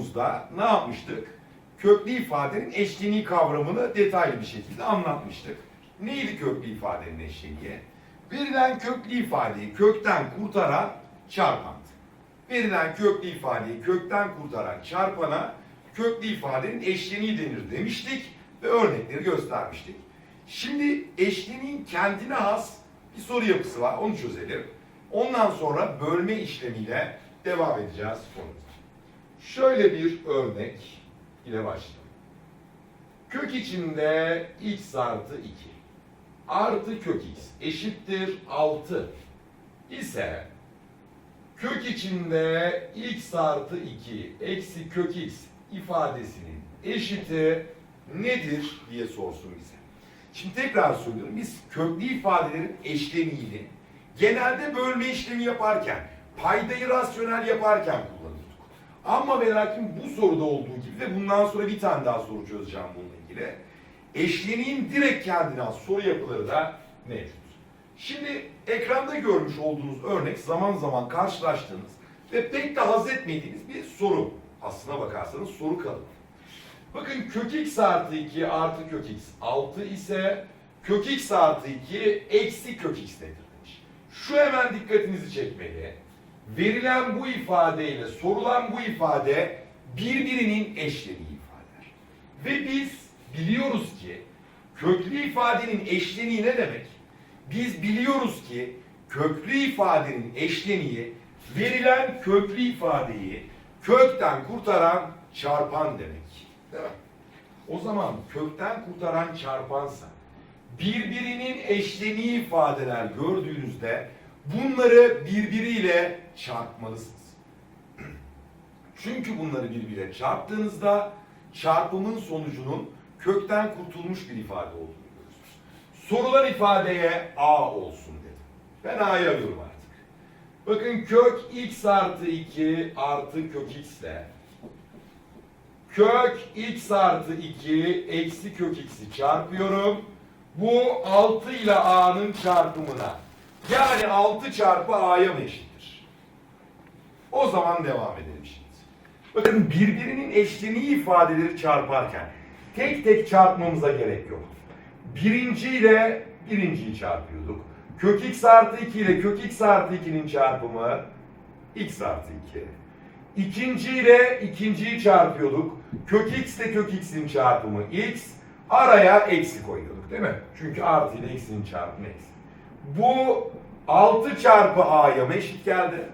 videomuzda ne yapmıştık? Köklü ifadenin eşleniği kavramını detaylı bir şekilde anlatmıştık. Neydi köklü ifadenin eşleniği? Verilen köklü ifadeyi kökten kurtaran çarpandı. Verilen köklü ifadeyi kökten kurtaran çarpana köklü ifadenin eşleniği denir demiştik ve örnekleri göstermiştik. Şimdi eşleniğin kendine has bir soru yapısı var. Onu çözelim. Ondan sonra bölme işlemiyle devam edeceğiz konumuza. Şöyle bir örnek ile başlayalım. Kök içinde x artı 2 artı kök x eşittir 6 ise kök içinde x artı 2 eksi kök x ifadesinin eşiti nedir diye sorsun bize. Şimdi tekrar söylüyorum biz köklü ifadelerin eşleniğini genelde bölme işlemi yaparken, paydayı rasyonel yaparken kullanıyorduk. Ama ve lakin bu soruda olduğu gibi ve bundan sonra bir tane daha soru çözeceğim bununla ilgili. Eşleniğin direkt kendine soru yapıları da mevcut. Şimdi ekranda görmüş olduğunuz örnek zaman zaman karşılaştığınız ve pek de haz etmediğiniz bir soru. Aslına bakarsanız soru kalıbı. Bakın kök x artı 2 artı kök x 6 ise kök x artı 2 eksi kök x nedir demiş. Şu hemen dikkatinizi çekmeli. Verilen bu ifadeyle sorulan bu ifade birbirinin eşleniği ifadeler. Ve biz biliyoruz ki köklü ifadenin eşleniği ne demek? Biz biliyoruz ki köklü ifadenin eşleniği verilen köklü ifadeyi kökten kurtaran çarpan demek. Değil mi? O zaman kökten kurtaran çarpansa birbirinin eşleniği ifadeler gördüğünüzde bunları birbiriyle çarpmalısınız. Çünkü bunları birbiriyle çarptığınızda çarpımın sonucunun kökten kurtulmuş bir ifade olduğunu görürsünüz. Sorulan ifadeye A olsun dedim. Ben A'yı alıyorum artık. Bakın kök x artı 2 artı kök x ile kök x artı 2 eksi kök x'i çarpıyorum. Bu 6 ile a'nın çarpımına. Yani 6 çarpı a'ya mı eşittir? O zaman devam edelim şimdi. Bakın birbirinin eşleniği ifadeleri çarparken tek tek çarpmamıza gerek yok. Birinci ile birinciyi çarpıyorduk. Kök x artı 2 ile kök x artı 2'nin çarpımı x artı 2. İkinci ile ikinciyi çarpıyorduk. Kök x ile kök x'in çarpımı x. Araya eksi koyuyorduk değil mi? Çünkü artı ile eksinin çarpımı eksi. Bu 6 çarpı a'ya eşit geldi?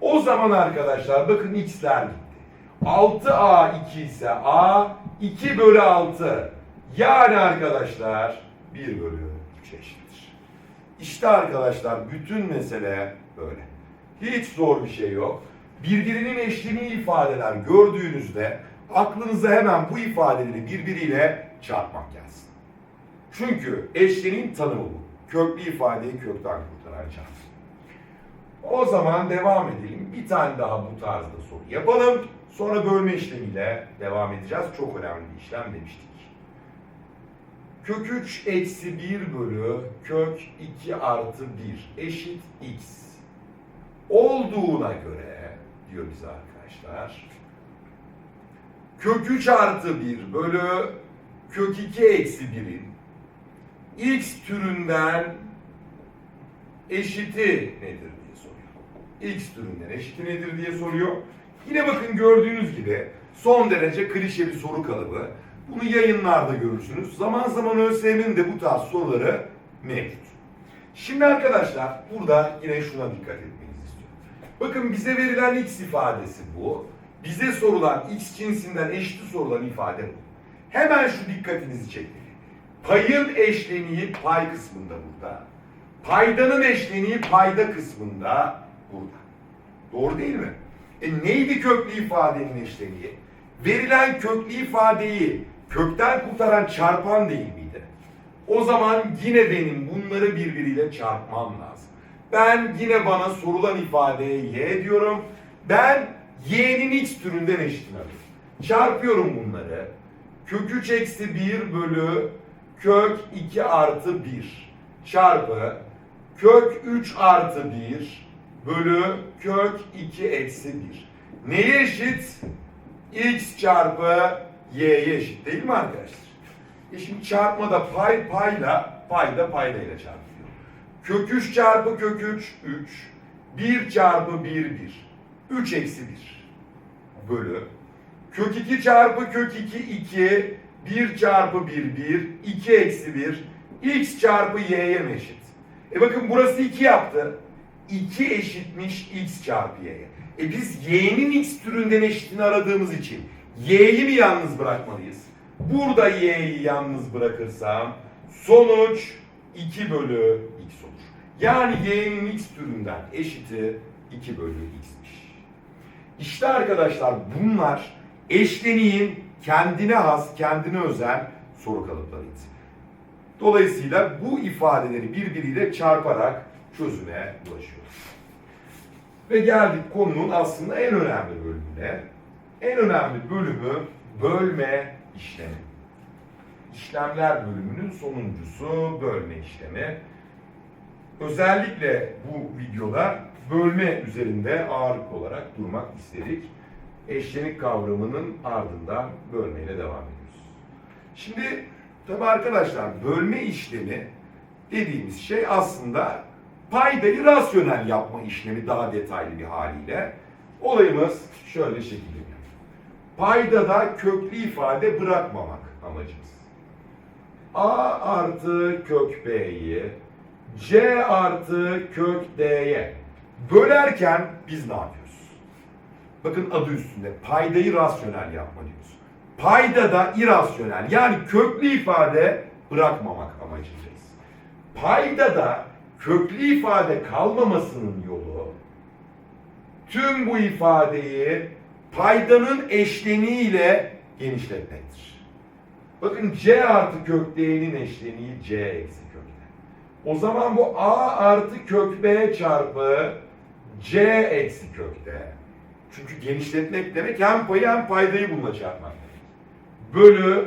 O zaman arkadaşlar bakın x'ler gitti. 6a 2 ise a 2 bölü 6. Yani arkadaşlar 1 bölü 3 eşittir. İşte arkadaşlar bütün mesele böyle. Hiç zor bir şey yok. Birbirinin eşleniği ifadeler gördüğünüzde aklınıza hemen bu ifadeleri birbiriyle çarpmak gelsin. Çünkü eşleniğin tanımı bu. Köklü ifadeyi kökten kurtaran çarpım. O zaman devam edelim. Bir tane daha bu tarzda soru yapalım. Sonra bölme işlemiyle devam edeceğiz. Çok önemli bir işlem demiştik. Kök 3 eksi 1 bölü kök 2 artı 1 eşit x olduğuna göre diyor bize arkadaşlar. Kök 3 artı 1 bölü kök 2 eksi 1'in x türünden eşiti nedir diye soruyor. X türünden eşiti nedir diye soruyor. Yine bakın gördüğünüz gibi son derece klişe bir soru kalıbı. Bunu yayınlarda görürsünüz. Zaman zaman ÖSYM'nin de bu tarz soruları mevcut. Şimdi arkadaşlar burada yine şuna dikkat etmenizi istiyorum. Bakın bize verilen x ifadesi bu. Bize sorulan x cinsinden eşiti sorulan ifade bu. Hemen şu dikkatinizi çekmeli. Payın eşleniği pay kısmında burada. Paydanın eşleniği payda kısmında burada. Doğru değil mi? E neydi köklü ifadenin eşleniği? Verilen köklü ifadeyi kökten kurtaran çarpan değil miydi? O zaman yine benim bunları birbiriyle çarpmam lazım. Ben yine bana sorulan ifadeye y diyorum. Ben y'nin x türünden eşitini alıyorum. Çarpıyorum bunları. Kök 3 eksi 1 bölü kök 2 artı 1 çarpı kök 3 artı 1 bölü kök 2 eksi 1. Neye eşit? X çarpı Y'ye eşit değil mi arkadaşlar? E şimdi çarpmada pay payla, payda paydayla çarpılıyor. Kök 3 çarpı kök 3, 3. 1 çarpı 1, 1. 3 eksi 1. Bölü. Kök 2 çarpı kök 2, 2. 1 çarpı 1, 1. 2 eksi 1. X çarpı Y'ye mi eşit? E bakın burası 2 yaptı. 2 eşitmiş X çarpı Y'ye. E biz Y'nin X türünden eşitini aradığımız için Y'yi mi yalnız bırakmalıyız? Burada Y'yi yalnız bırakırsam sonuç 2 bölü X olur. Yani Y'nin X türünden eşiti 2 bölü X'miş. İşte arkadaşlar bunlar eşleniğin kendine has, kendine özel soru kalıplarıydı. Dolayısıyla bu ifadeleri birbiriyle çarparak çözüme ulaşıyoruz. Ve geldik konunun aslında en önemli bölümüne. En önemli bölümü bölme işlemi. İşlemler bölümünün sonuncusu bölme işlemi. Özellikle bu videoda bölme üzerinde ağırlık olarak durmak istedik. Eşlenik kavramının ardından bölmeyle devam ediyoruz. Şimdi tabi arkadaşlar bölme işlemi dediğimiz şey aslında paydayı rasyonel yapma işlemi daha detaylı bir haliyle. Olayımız şöyle şekilleniyor. Paydada köklü ifade bırakmamak amacımız. A artı kök B'yi C artı kök D'ye bölerken biz ne yapıyoruz? Bakın adı üstünde paydayı rasyonel yapma diyoruz. Paydada irasyonel yani köklü ifade bırakmamak amacındayız. Paydada köklü ifade kalmamasının yolu tüm bu ifadeyi paydanın eşleniğiyle genişletmektir. Bakın c artı kök d'nin eşleniği c eksi kök d. O zaman bu a artı kök b çarpı c eksi kök d. Çünkü genişletmek demek hem payı hem paydayı bununla çarpmak. Bölü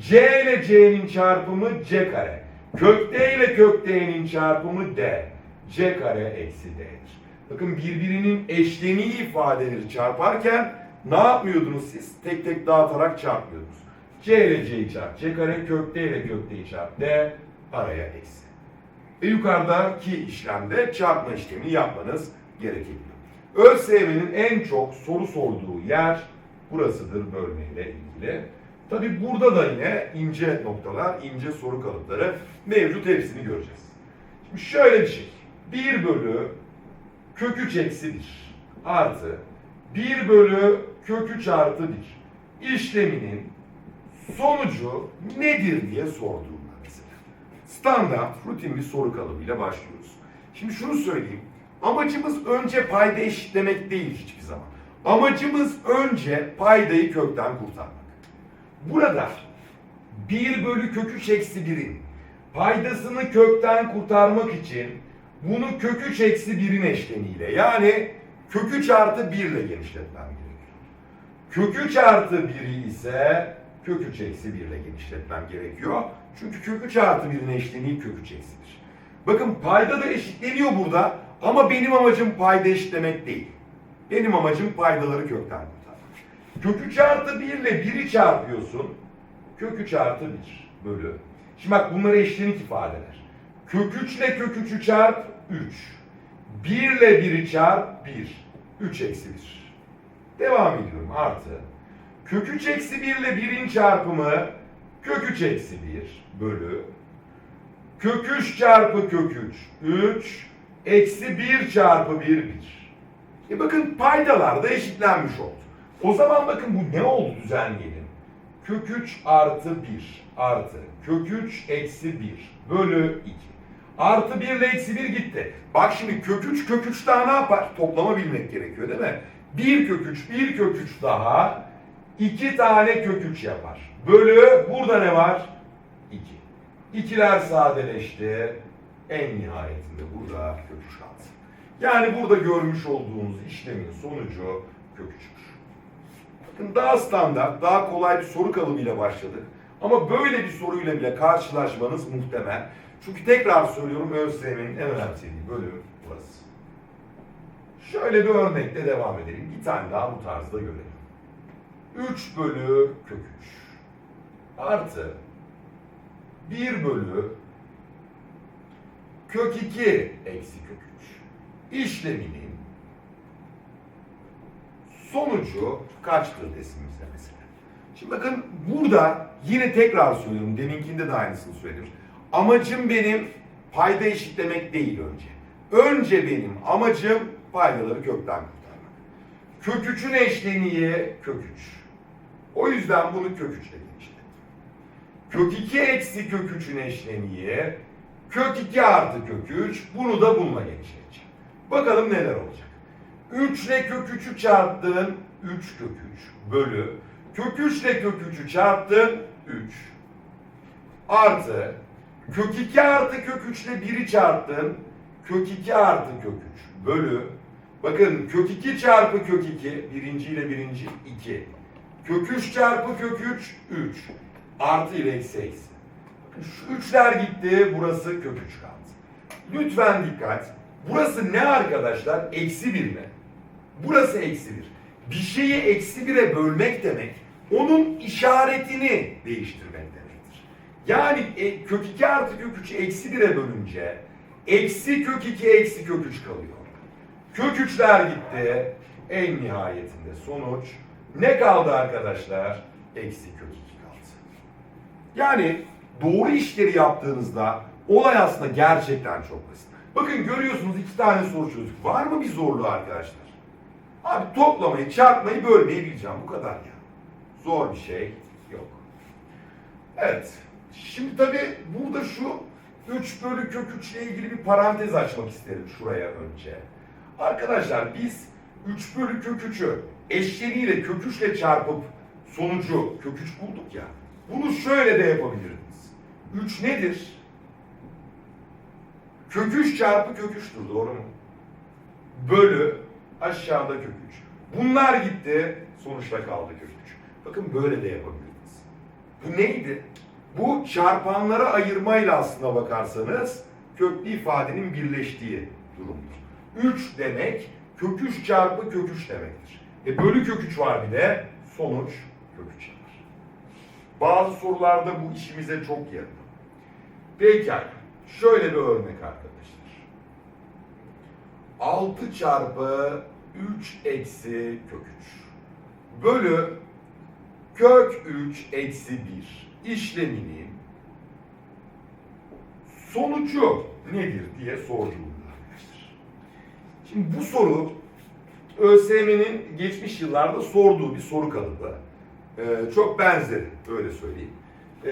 c ile c'nin çarpımı c kare. Kök d ile kök d'nin çarpımı d. c kare eksi d'dir. Bakın birbirinin eşleniği ifadeleri çarparken ne yapmıyordunuz siz? Tek tek dağıtarak çarpmıyordunuz. C ile C'yi çarp. C kare kök D ile kök D'yi çarp. D araya eksi. Ve yukarıdaki işlemde çarpma işlemini yapmanız gerekebiliyor. ÖSYM'nin en çok soru sorduğu yer burasıdır bölmeyle ilgili. Tabi burada da yine ince noktalar, ince soru kalıpları mevcut hepsini göreceğiz. Şimdi şöyle bir şey. 1 bölü kök 3 eksi 1 artı 1 bölü kök 3 artı 1 işleminin sonucu nedir diye sorduğumda mesela. Standart, rutin bir soru kalıbıyla başlıyoruz. Şimdi şunu söyleyeyim. Amacımız önce payda eşitlemek değil hiçbir zaman. Amacımız önce paydayı kökten kurtarmak. Burada 1 bölü kök 3 eksi 1'in paydasını kökten kurtarmak için bunu kök 3 eksi 1'in eşleniğiyle yani kök 3 artı 1 ile genişletmem gerekiyor. Kök 3 artı 1'i ise kök 3 eksi 1 ile genişletmem gerekiyor. Çünkü kök 3 artı 1'in eşleniği kök 3 eksi 1. Bakın payda da eşitleniyor burada ama benim amacım payda eşitlemek değil. Benim amacım paydaları kökten kurtarmak. Kök 3 artı 1 ile 1'i çarpıyorsun. Kök 3 artı 1 bölü. Şimdi bak bunları eşlenik ifadeler. Kök 3 ile kök 3'ü çarp 3. 1 ile 1'i çarp 1. 3 eksi 1. Devam ediyorum artı. Kök 3 eksi 1 ile 1'in çarpımı kök 3 eksi 1 bölü. Kök 3 çarpı kök 3 3 eksi 1 çarpı 1 1. E bakın paydalar da eşitlenmiş oldu. O zaman bakın bu ne oldu düzenleyelim. Kök 3 artı 1 artı kök 3 eksi 1 bölü 2. Artı 1 ile eksi 1 gitti. Bak şimdi kök 3 kök 3 daha ne yapar? Toplama bilmek gerekiyor değil mi? 1 kök 3 1 kök 3 daha 2 tane kök 3 yapar. Bölü burada ne var? 2. İkiler sadeleşti. En nihayetinde burada kök 3 kaldı. Yani burada görmüş olduğunuz işlemin sonucu kök 3'tür. Bakın daha standart, daha kolay bir soru kalıbıyla başladık. Ama böyle bir soruyla bile karşılaşmanız muhtemel. Çünkü tekrar söylüyorum ÖSYM'nin en önemsediği bölüm burası. Şöyle bir örnekle devam edelim. Bir tane daha bu tarzda görelim. 3 bölü kök 3 artı 1 bölü kök 2 eksi kök 3 işleminin sonucu kaçtır desimizde mesela. Şimdi bakın burada yine tekrar söylüyorum. Deminkinde de aynısını söyledim. Amacım benim payda eşitlemek değil önce. Önce benim amacım paydaları kökten kurtarmak. Kök 3'ün eşleniği kök 3. O yüzden bunu kök 3 ile genişlettim. Kök 2 eksi kök 3'ün eşleniği kök 2 artı kök 3. Bunu da bununla genişleteceğim. Bakalım neler olacak. 3 ile kök 3'ü çarptın 3 kök 3 bölü kök 3 ile kök 3'ü çarptın 3 artı kök 2 artı kök 3 ile 1'i çarptın kök 2 artı kök 3 bölü bakın kök 2 çarpı kök 2 birinci ile birinci 2 kök 3 çarpı kök 3 3 artı ile eksi eksi. Şu üçler gitti burası kök 3 kaldı. Lütfen dikkat. Burası ne arkadaşlar? Eksi 1 mi? Burası eksi 1. Bir şeyi eksi 1'e bölmek demek onun işaretini değiştirmek demektir. Yani e, kök 2 artı kök 3'ü eksi 1'e bölünce eksi kök 2 eksi kök 3 kalıyor. Kök 3'ler gitti. En nihayetinde sonuç ne kaldı arkadaşlar? Eksi kök 2 kaldı. Yani doğru işleri yaptığınızda olay aslında gerçekten çok basit. Bakın görüyorsunuz iki tane soru çözdük. Var mı bir zorluğu arkadaşlar? Abi toplamayı, çarpmayı, bölmeyi bileceğim. Bu kadar ya. Zor bir şey yok. Evet. Şimdi tabii burada şu 3 bölü kök 3 ile ilgili bir parantez açmak isterim şuraya önce. Arkadaşlar biz 3 bölü kök 3'ü eşleniyle kök 3 ile çarpıp sonucu kök 3 bulduk ya. Bunu şöyle de yapabilirdiniz. 3 nedir? Kök 3 çarpı kök 3'tür doğru mu? Bölü aşağıda kök 3. Bunlar gitti sonuçta kaldı kök 3. Bakın böyle de yapabilirdiniz. Bu neydi? Bu çarpanlara ayırmayla aslına bakarsanız köklü ifadenin birleştiği durumdur. 3 demek kök 3 çarpı kök 3 demektir. E bölü kök 3 var bir de sonuç kök 3 yapar. Bazı sorularda bu işimize çok yarıyor. Pekala. Şöyle bir örnek arkadaşlar. 6 çarpı 3 eksi kök 3 bölü kök 3 eksi 1 işleminin sonucu nedir diye sorduğumda arkadaşlar. Şimdi bu soru ÖSYM'nin geçmiş yıllarda sorduğu bir soru kalıbı. Ee, çok benzeri öyle söyleyeyim. Ee,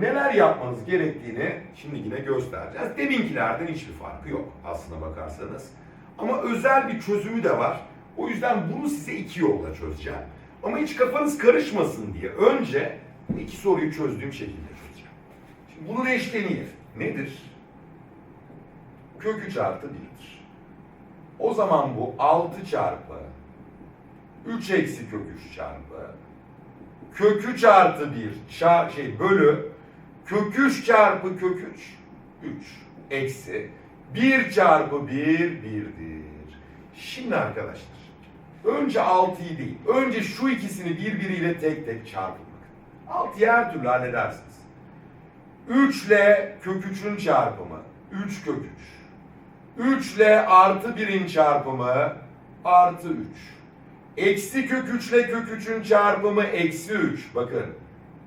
neler yapmanız gerektiğini şimdi yine göstereceğiz. Deminkilerden hiçbir farkı yok aslına bakarsanız. Ama özel bir çözümü de var. O yüzden bunu size iki yolla çözeceğim. Ama hiç kafanız karışmasın diye önce iki soruyu çözdüğüm şekilde çözeceğim. Şimdi bunun eşleniği nedir? Kök 3 artı 1'dir. O zaman bu 6 çarpı 3 eksi kök 3 çarpı kök 3 artı 1 çar şey bölü kök 3 çarpı kök 3 3 eksi 1 çarpı 1 1'dir. Şimdi arkadaşlar önce 6'yı değil önce şu ikisini birbiriyle tek tek çarpın bakın. 6'yı her türlü halledersiniz. 3 ile kök 3'ün çarpımı 3 kök 3. 3 ile artı 1'in çarpımı artı 3. Eksi kök 3 ile kök 3'ün çarpımı eksi 3. Bakın.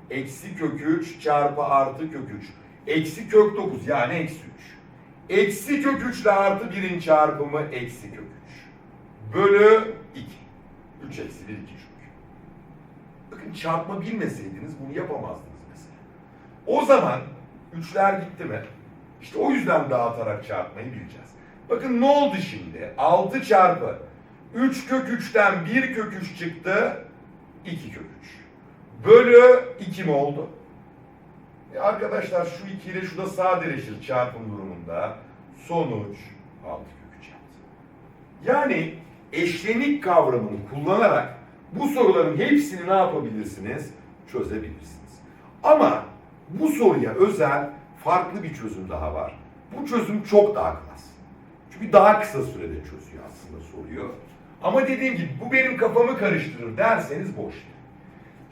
Eksi kök 3 çarpı artı kök 3. Eksi kök 9 yani eksi 3. Eksi kök 3 ile artı 1'in çarpımı eksi kök 3. Bölü 2. 3 eksi 1 2 çünkü. Bakın çarpma bilmeseydiniz bunu yapamazdınız mesela. O zaman 3'ler gitti mi? İşte o yüzden dağıtarak çarpmayı bileceğiz. Bakın ne oldu şimdi? 6 çarpı 3 kök 3'ten 1 kök 3 çıktı. 2 kök 3. Bölü 2 mi oldu? E arkadaşlar şu 2 ile şu da sadeleşir çarpım durumunda. Sonuç 6 kök 3 yaptı. Yani eşlenik kavramını kullanarak bu soruların hepsini ne yapabilirsiniz? Çözebilirsiniz. Ama bu soruya özel farklı bir çözüm daha var. Bu çözüm çok daha klas. Çünkü daha kısa sürede çözüyor aslında soruyu. Ama dediğim gibi bu benim kafamı karıştırır derseniz boş.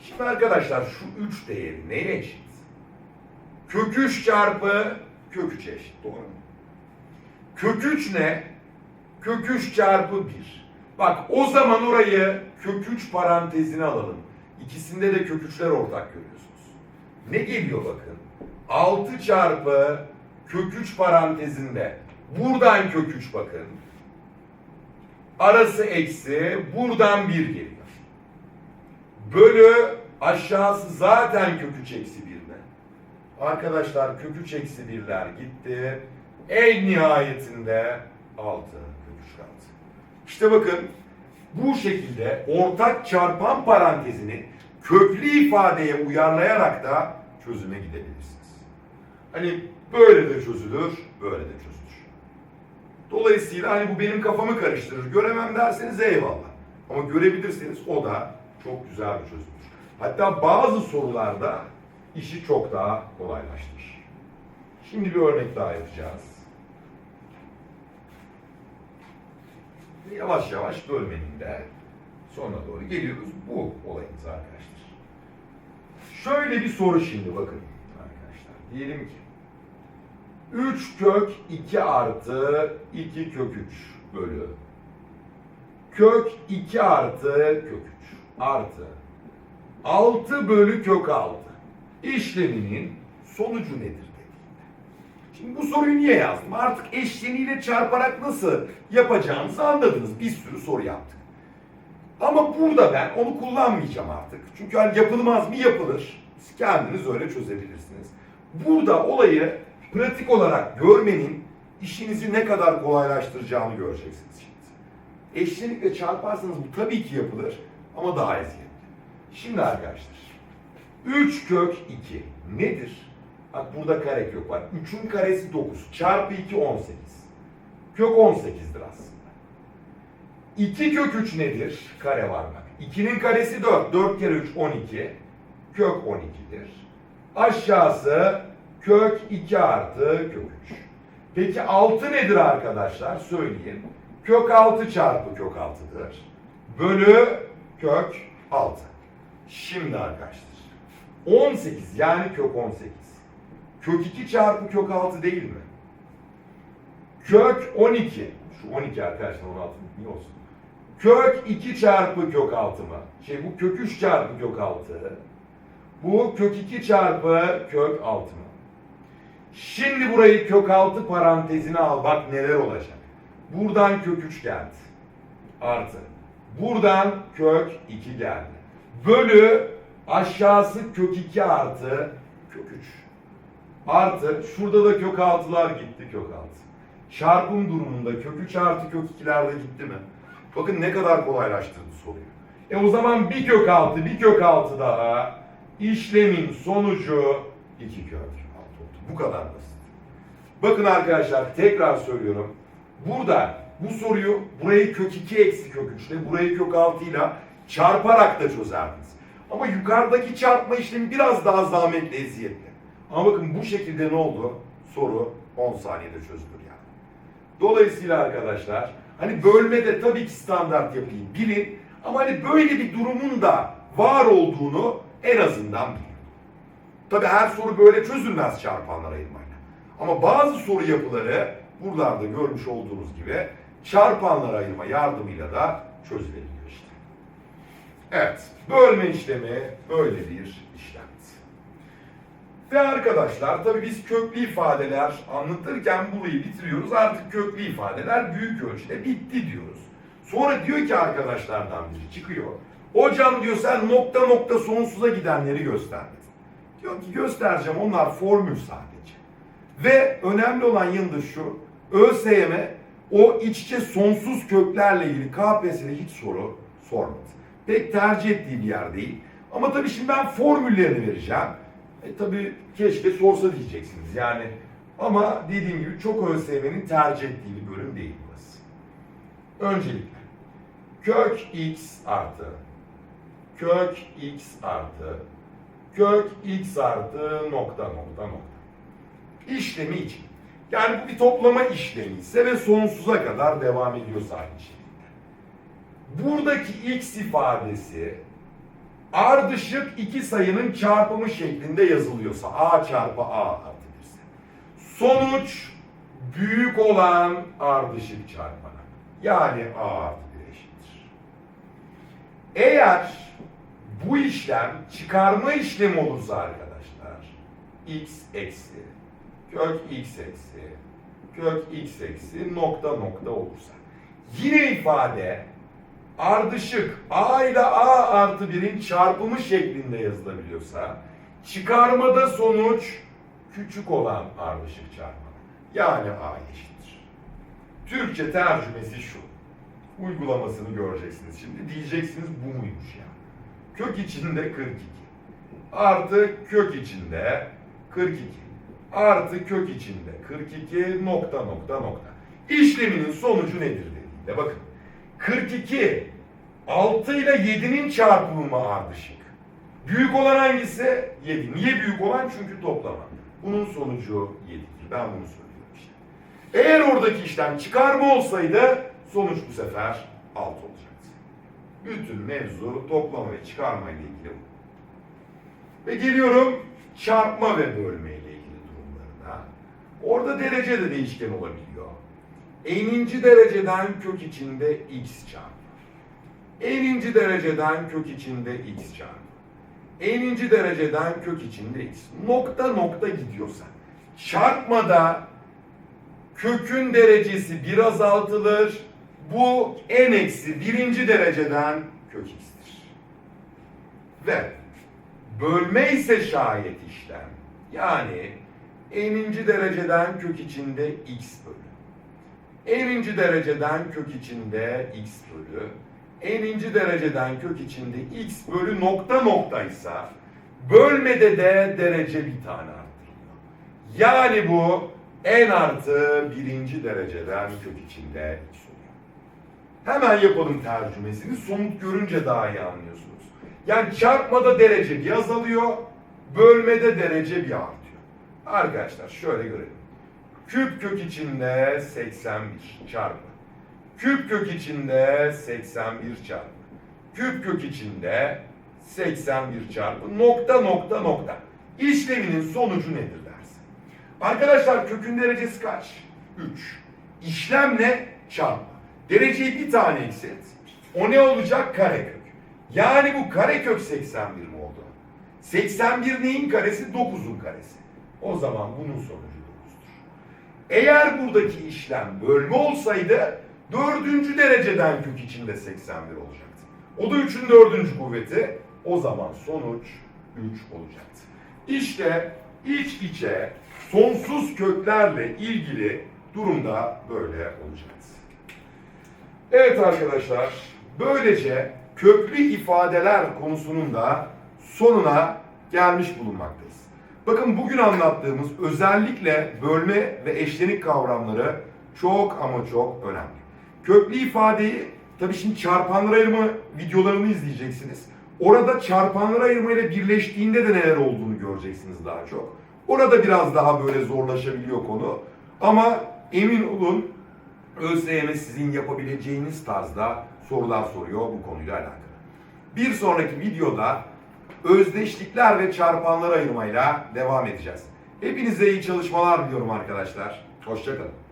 Şimdi arkadaşlar şu 3 değeri neye eşit? Kök 3 çarpı kök 3 eşit. Doğru mu? Kök 3 ne? Kök 3 çarpı 1. Bak o zaman orayı kök 3 parantezine alalım. İkisinde de kök 3'ler ortak görüyorsunuz. Ne geliyor bakın? 6 çarpı kök 3 parantezinde. Buradan kök 3 bakın. Arası eksi. Buradan 1 geliyor. Bölü aşağısı zaten kök 3 eksi 1 mi? Arkadaşlar kök 3 eksi 1'ler gitti. En nihayetinde 6 kök 3 kaldı. İşte bakın bu şekilde ortak çarpan parantezini köklü ifadeye uyarlayarak da çözüme gidebilirsiniz. Hani böyle de çözülür, böyle de çözülür. Dolayısıyla hani bu benim kafamı karıştırır. Göremem derseniz eyvallah. Ama görebilirseniz o da çok güzel bir çözümdür. Hatta bazı sorularda işi çok daha kolaylaştırır. Şimdi bir örnek daha yapacağız. Yavaş yavaş bölmenin de sonuna doğru geliyoruz bu olayımız arkadaşlar. Şöyle bir soru şimdi bakın arkadaşlar. Diyelim ki 3 kök 2 artı 2 kök 3 bölü kök 2 artı kök 3 artı 6 bölü kök 6 işleminin sonucu nedir. Şimdi bu soruyu niye yazdım? Artık eşleniyle çarparak nasıl yapacağınızı anladınız. Bir sürü soru yaptık. Ama burada ben onu kullanmayacağım artık. Çünkü hani yapılmaz mı yapılır. Siz kendiniz öyle çözebilirsiniz. Burada olayı pratik olarak görmenin işinizi ne kadar kolaylaştıracağını göreceksiniz şimdi. Eşlenikle çarparsanız bu tabii ki yapılır ama daha eziyetli. Şimdi arkadaşlar 3 kök 2 nedir? Bak burada kare kök var. 3'ün karesi 9 çarpı 2 18. Kök 18'dir aslında. 2 kök 3 nedir? Kare var bak. 2'nin karesi 4. 4 kere 3 12. Kök 12'dir. Aşağısı kök 2 artı kök 3. Peki 6 nedir arkadaşlar? Söyleyeyim. Kök 6 çarpı kök 6'dır. Bölü kök 6. Şimdi arkadaşlar. 18 yani kök 18. Kök 2 çarpı kök 6 değil mi? Kök 12. Şu 12 arkadaşlar 16 niye olsun? Kök 2 çarpı kök 6 mı? Şey bu kök 3 çarpı kök 6. Bu kök 2 çarpı kök 6 mı? Şimdi burayı kök 6 parantezine al bak neler olacak. Buradan kök 3 geldi. Artı. Buradan kök 2 geldi. Bölü aşağısı kök 2 artı kök 3. Artı şurada da kök 6'lar gitti kök 6. Çarpım durumunda kök 3 artı kök 2'ler de gitti mi? Bakın ne kadar kolaylaştırdı soruyu. E o zaman bir kök 6 bir kök 6 daha işlemin sonucu 2 kök 6 oldu. Bu kadar basit. Bakın arkadaşlar tekrar söylüyorum. Burada bu soruyu burayı kök 2 eksi kök 3 ile burayı kök 6 ile çarparak da çözerdiniz. Ama yukarıdaki çarpma işlemi biraz daha zahmetli, eziyetli. Ama bakın bu şekilde ne oldu? Soru 10 saniyede çözülür yani. Dolayısıyla arkadaşlar hani bölmede tabii ki standart yapıyı bilin ama hani böyle bir durumun da var olduğunu en azından bilin. Tabii her soru böyle çözülmez çarpanlar ayırmayla. Ama bazı soru yapıları buralarda görmüş olduğunuz gibi çarpanlar ayırma yardımıyla da çözülebiliyor işte. Evet, bölme işlemi böyle bir işlemdi. Ve arkadaşlar tabii biz köklü ifadeler anlatırken burayı bitiriyoruz. Artık köklü ifadeler büyük ölçüde bitti diyoruz. Sonra diyor ki arkadaşlardan biri çıkıyor. Hocam diyor sen nokta nokta sonsuza gidenleri göstermedin. Diyor ki göstereceğim onlar formül sadece. Ve önemli olan yanı da şu. ÖSYM o iç içe sonsuz köklerle ilgili KPSS'de hiç soru sormadı. Pek tercih ettiği bir yer değil. Ama tabii şimdi ben formüllerini vereceğim. E tabii keşke sorsa diyeceksiniz yani. Ama dediğim gibi çok ÖSYM'nin tercih ettiği bir bölüm değil burası. Öncelikle kök x artı kök x artı kök x artı nokta nokta nokta. İşlemi için Yani bu bir toplama işlemi ise ve sonsuza kadar devam ediyorsa aynı şekilde. Buradaki x ifadesi ardışık iki sayının çarpımı şeklinde yazılıyorsa a çarpı a artı birse. Sonuç büyük olan ardışık çarpana. Yani a artı bir eşittir. Eğer bu işlem çıkarma işlemi olursa arkadaşlar x eksi kök x eksi kök x eksi nokta nokta olursa yine ifade ardışık a ile a artı 1'in çarpımı şeklinde yazılabiliyorsa çıkarmada sonuç küçük olan ardışık çarpma. Yani a eşittir. Türkçe tercümesi şu. Uygulamasını göreceksiniz şimdi. Diyeceksiniz bu muymuş ya? Kök içinde 42. Artı kök içinde 42. Artı kök içinde 42 nokta nokta nokta. İşleminin sonucu nedir dediğinde bakın. 42 6 ile 7'nin çarpımı mı ardışık? Büyük olan hangisi? 7. Niye büyük olan? Çünkü toplama. Bunun sonucu 7'dir. Ben bunu söylüyorum işte. Eğer oradaki işlem çıkarma olsaydı sonuç bu sefer 6 olacaktı. Bütün mevzu toplama ve çıkarma ile ilgili bu. Ve geliyorum çarpma ve bölme ile ilgili durumlarına. Orada derece de değişken olabiliyor. Eninci dereceden kök içinde x çarpı. Eninci dereceden kök içinde x çarpı. Eninci dereceden kök içinde x. Nokta nokta gidiyorsa. Çarpmada kökün derecesi bir azaltılır. Bu en eksi birinci dereceden kök x'tir. Ve bölme ise şayet işlem. Yani eninci dereceden kök içinde x bölü. Eninci dereceden kök içinde x bölü. Eninci dereceden kök içinde x bölü nokta noktaysa bölmede de derece bir tane arttırılıyor. Yani bu n artı birinci dereceden kök içinde x. Hemen yapalım tercümesini. Somut görünce daha iyi anlıyorsunuz. Yani çarpmada derece bir azalıyor, bölmede derece bir artıyor. Arkadaşlar şöyle görelim. Küp kök içinde 81 çarpı. Küp kök içinde 81 çarpı. Küp kök içinde 81 çarpı nokta nokta nokta. İşleminin sonucu nedir dersin. Arkadaşlar kökün derecesi kaç? 3. İşlem ne? Çarpma. Dereceyi bir tane eksit. O ne olacak? Karekök. Yani bu karekök 81 mi oldu? 81 neyin karesi? 9'un karesi. O zaman bunun sonucu 9'dur. Eğer buradaki işlem bölme olsaydı dördüncü dereceden kök içinde 81 olacaktı. O da 3'ün dördüncü kuvveti. O zaman sonuç 3 olacaktı. İşte iç içe sonsuz köklerle ilgili durumda böyle olacaktı. Evet arkadaşlar, böylece köklü ifadeler konusunun da sonuna gelmiş bulunmaktayız. Bakın bugün anlattığımız özellikle bölme ve eşlenik kavramları çok ama çok önemli. Köklü ifadeyi tabii şimdi çarpanlara ayırma videolarını izleyeceksiniz. Orada çarpanlara ayırma ile birleştiğinde de neler olduğunu göreceksiniz daha çok. Orada biraz daha böyle zorlaşabiliyor konu. Ama emin olun ÖSYM sizin yapabileceğiniz tarzda sorular soruyor bu konuyla alakalı. Bir sonraki videoda özdeşlikler ve çarpanlar ayırmayla devam edeceğiz. Hepinize iyi çalışmalar diliyorum arkadaşlar. Hoşçakalın.